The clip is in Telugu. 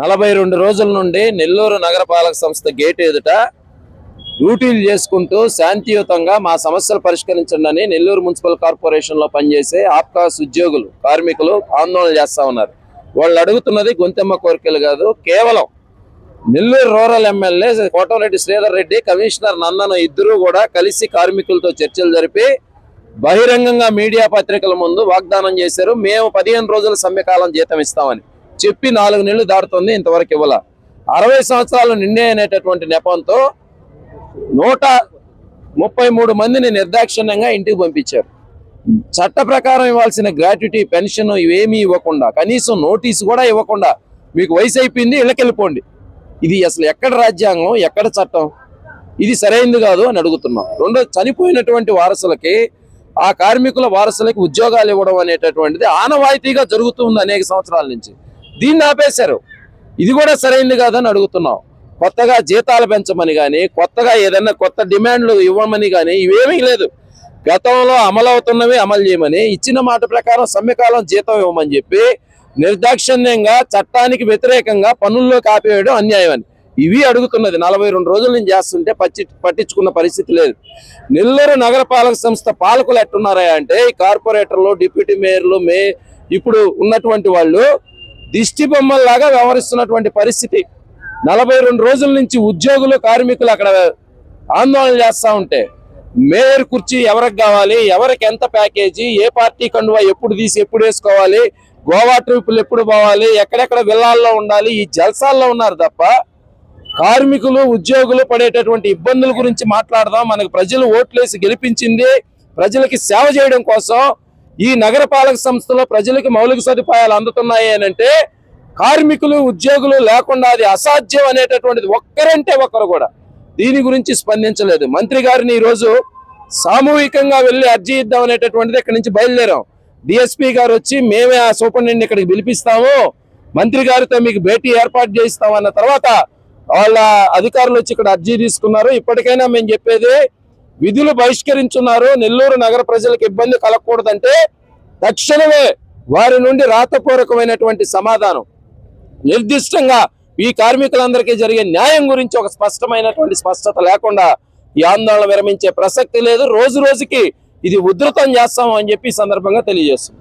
నలభై రెండు రోజుల నుండి నెల్లూరు నగరపాలక సంస్థ గేట్ ఎదుట డ్యూటీలు చేసుకుంటూ శాంతియుతంగా మా సమస్యలు పరిష్కరించండి అని నెల్లూరు మున్సిపల్ కార్పొరేషన్లో పనిచేసే ఆప్కాస్ ఉద్యోగులు కార్మికులు ఆందోళన చేస్తా ఉన్నారు. వాళ్ళు అడుగుతున్నది గొంతెమ్మ కోరికలు కాదు కేవలం Nellore rural MLA Kotamreddy Sridhar Reddy commissioner Nandana ఇద్దరు కూడా కలిసి కార్మికులతో చర్చలు జరిపి బహిరంగంగా మీడియా పత్రికల ముందు వాగ్దానం చేశారు. మేము పదిహేను రోజుల సమ్మెకాలం జీతం ఇస్తామని. చెప్పి నాలుగు నెలలు దాటుతుంది ఇంతవరకు ఇవ్వాల. అరవై సంవత్సరాలు నిండే అనేటటువంటి నెపంతో నూట ముప్పై మూడు మందిని నిర్దాక్షిణ్యంగా ఇంటికి పంపించారు. చట్ట ప్రకారం ఇవ్వాల్సిన గ్రాట్యుటీ పెన్షన్ ఇవేమీ ఇవ్వకుండా కనీసం నోటీసు కూడా ఇవ్వకుండా మీకు వయసు అయిపోయింది ఇళ్ళకెళ్ళిపోండి. ఇది అసలు ఎక్కడ రాజ్యాంగం ఎక్కడ చట్టం? ఇది సరైంది కాదు అని అడుగుతున్నాం. రెండో చనిపోయినటువంటి వారసులకి ఆ కార్మికుల వారసులకి ఉద్యోగాలు ఇవ్వడం అనేటటువంటిది ఆనవాయితీగా జరుగుతుంది అనేక సంవత్సరాల నుంచి. దీన్ని ఆపేశారు. ఇది కూడా సరైంది కాదని అడుగుతున్నాం. కొత్తగా జీతాలు పెంచమని కానీ కొత్తగా ఏదైనా కొత్త డిమాండ్లు ఇవ్వమని కానీ ఇవేమీ లేదు. గతంలో అమలవుతున్నవి అమలు చేయమని ఇచ్చిన మాట ప్రకారం సమ్మెకాలం జీతం ఇవ్వమని చెప్పి నిర్దాక్షిణ్యంగా చట్టానికి వ్యతిరేకంగా పనుల్లో కాపేయడం అన్యాయం అని. ఇవి అడుగుతున్నది. నలభై రెండు రోజుల నుంచి చేస్తుంటే పచ్చి పట్టించుకున్న పరిస్థితి లేదు. నెల్లూరు నగరపాలక సంస్థ పాలకులు ఎట్టున్నారా అంటే ఈ కార్పొరేటర్లు డిప్యూటీ మేయర్లు మే ఇప్పుడు ఉన్నటువంటి వాళ్ళు దిష్టి బొమ్మల్లాగా వ్యవహరిస్తున్నటువంటి పరిస్థితి. నలభై రెండు రోజుల నుంచి ఉద్యోగులు కార్మికులు అక్కడ ఆందోళన చేస్తూ ఉంటే మేయర్ కుర్చీ ఎవరికి కావాలి ఎవరికి ఎంత ప్యాకేజీ ఏ పార్టీ కండువా ఎప్పుడు తీసి ఎప్పుడు వేసుకోవాలి గోవా ట్రిప్పులు ఎప్పుడు పోవాలి ఎక్కడెక్కడ విల్లాల్లో ఉండాలి ఈ జల్సాల్లో ఉన్నారు తప్ప కార్మికులు ఉద్యోగులు పడేటటువంటి ఇబ్బందుల గురించి మాట్లాడదాం. మనకు ప్రజలు ఓట్లేసి గెలిపించింది ప్రజలకి సేవ చేయడం కోసం ఈ నగరపాలక సంస్థలో ప్రజలకు మౌలిక సదుపాయాలు అందుతున్నాయి అని అంటే కార్మికులు ఉద్యోగులు లేకుండా అది అసాధ్యం అనేటటువంటిది ఒక్కరంటే ఒక్కరు కూడా దీని గురించి స్పందించలేదు. మంత్రి గారిని ఈరోజు సామూహికంగా వెళ్ళి అర్జీ ఇద్దాం అనేటటువంటిది ఇక్కడ నుంచి బయలుదేరాం. డిఎస్పీ గారు వచ్చి మేమే ఆ సూపరింటెండెంట్ ఇక్కడికి పిలిపిస్తాము. మంత్రి గారితో మీకు భేటీ ఏర్పాటు చేయిస్తాం అన్న తర్వాత వాళ్ళ అధికారులు వచ్చి ఇక్కడ అర్జీ తీసుకున్నారు. ఇప్పటికైనా మేము చెప్పేది విధులు బహిష్కరించున్నారు. నెల్లూరు నగర ప్రజలకు ఇబ్బంది కలగకూడదంటే తక్షణమే వారి నుండి రాతపూర్వకమైనటువంటి సమాధానం. నిర్దిష్టంగా ఈ కార్మికులందరికీ జరిగే న్యాయం గురించి ఒక స్పష్టమైనటువంటి స్పష్టత లేకుండా ఈ ఆందోళన విరమించే ప్రసక్తి లేదు. రోజు రోజుకి ఇది ఉధృతం చేస్తాము అని చెప్పి సందర్భంగా తెలియజేస్తుంది